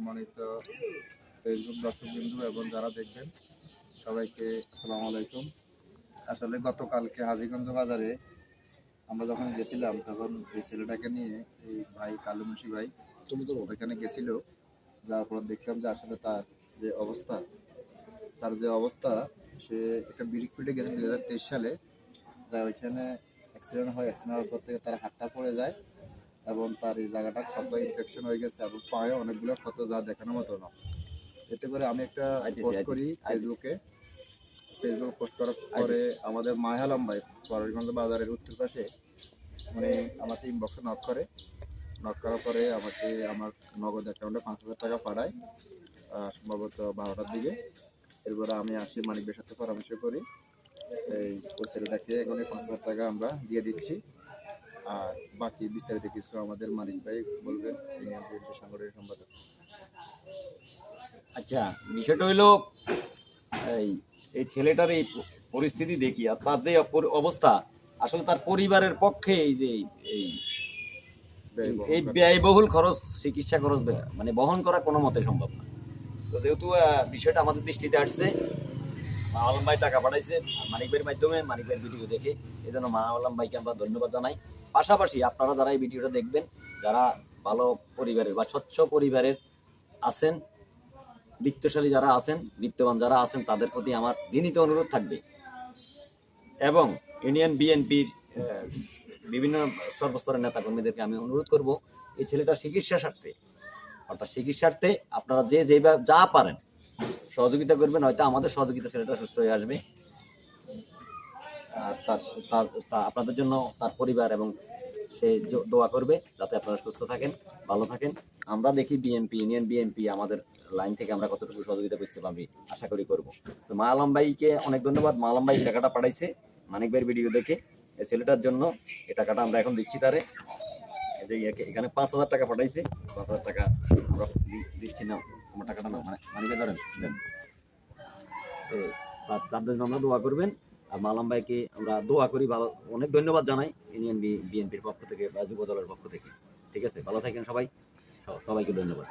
সম্মানিত ফেসবুক দর্শকবৃন্দ এবং যারা দেখবেন, সবাইকে আসসালামু আলাইকুম। আসলে গতকালকে হাজিগঞ্জ বাজারে আমরা যখন গেছিলাম, তখন এই ছেলেটাকে নিয়ে এই ভাই কালু মুন্সি ভাই, ওখানে গেছিল। যার পর দেখলাম যে আসলে তার যে অবস্থা, তার যে অবস্থা, সে একটা ব্রিক ফিল্ডে গেছে দুই হাজার তেইশ সালে। যা ওইখানে অ্যাক্সিডেন্ট হয় অ্যাক্সিডেন্ট হওয়ার পর থেকে তার হাতটা পড়ে যায়। এবং তার এই জায়গাটা ক্ষত ইনফেকশন হয়ে গেছে এবং পায়ে অনেকগুলো ক্ষত যা দেখানোর মতো না। এতে করে আমি একটা পোস্ট করি ফেসবুকে ফেসবুক পোস্ট করার পরে আমাদের মায়ালাম ভাই পরেরগঞ্জ বাজারের উত্তর পাশে মানে আমাকে ইনবক্সে নক করে। নক করার পরে আমাকে আমার নগদ অ্যাকাউন্টে পাঁচ হাজার টাকা পাঠায় সম্ভবত বারোটার দিকে। এরপরে আমি আসি মানিকের সাথে পরামর্শ করি। এই ছেলেটাকে এখন পাঁচ হাজার টাকা আমরা দিয়ে দিচ্ছি। আর বাকি বিস্তারিত কিছু আমাদের মানিক ভাই বলবেন তিনি আমাদের সাংগঠনিক সম্পাদক আচ্ছা বিষয়টা হইল এই এই ছেলেটার এই পরিস্থিতি দেখি আর তার যে অবস্থা আসলে তার পরিবারের পক্ষে এই যে এই ব্যয়বহুল এই ব্যয়বহুল খরচ চিকিৎসা খরচ মানে বহন করা কোনো মতে সম্ভব না। তো যেহেতু বিষয়টা আমাদের দৃষ্টিতে আসছে আলম ভাই টাকা পাঠাইছে মানিক ভাইয়ের মাধ্যমে মানিক ভাইয়ের ভিডিও দেখে। এই জন্য মা আলম ভাইকে আমরা ধন্যবাদ জানাই। পাশাপাশি আপনারা যারা এই ভিডিওটা দেখবেন, যারা ভালো পরিবারের বা স্বচ্ছ পরিবারের আছেন, বিত্তশালী যারা আছেন, বিত্তবান যারা আছেন, তাদের প্রতি আমার বিনীত অনুরোধ থাকবে। এবং ইউনিয়ন বিএনপির বিভিন্ন সর্বস্তরের নেতাকর্মীদেরকে আমি অনুরোধ করব, এই ছেলেটার চিকিৎসা স্বার্থে, অর্থাৎ চিকিৎসার্থে আপনারা যে যেভাবে যা পারেন সহযোগিতা করবেন, হয়তো আমাদের সহযোগিতা ছেলেটা সুস্থ হয়ে আসবে। আর তার আপনাদের জন্য তার পরিবার এবং সে দোয়া করবে, যাতে আপনারা সুস্থ থাকেন, ভালো থাকেন। আমরা দেখি বিএনপি, ইউনিয়ন বিএনপি আমাদের লাইন থেকে আমরা কতটুকু সহযোগিতা করতে পারবি, আশা করি করব। তো মা আলম ভাইকে অনেক ধন্যবাদ। মা আলম ভাই টাকাটা পাঠাইছে, মানিক ভাইয়ের ভিডিও দেখে। এই ছেলেটার জন্য এই টাকাটা আমরা এখন দিচ্ছি তারে। এখানে পাঁচ হাজার টাকা পাঠাইছে, পাঁচ হাজার টাকা আমরা দিচ্ছি না। আমার টাকাটা না মানে মানিক ধরেন, দেন। তার জন্য আমরা দোয়া করবেন। আর মালাম ভাইকে আমরা দোয়া করি, ভালো অনেক ধন্যবাদ জানাই ইউনিয়ন বিএনপির পক্ষ থেকে বা যুব দলের পক্ষ থেকে। ঠিক আছে? ভালো থাকেন সবাই। সবাইকে ধন্যবাদ।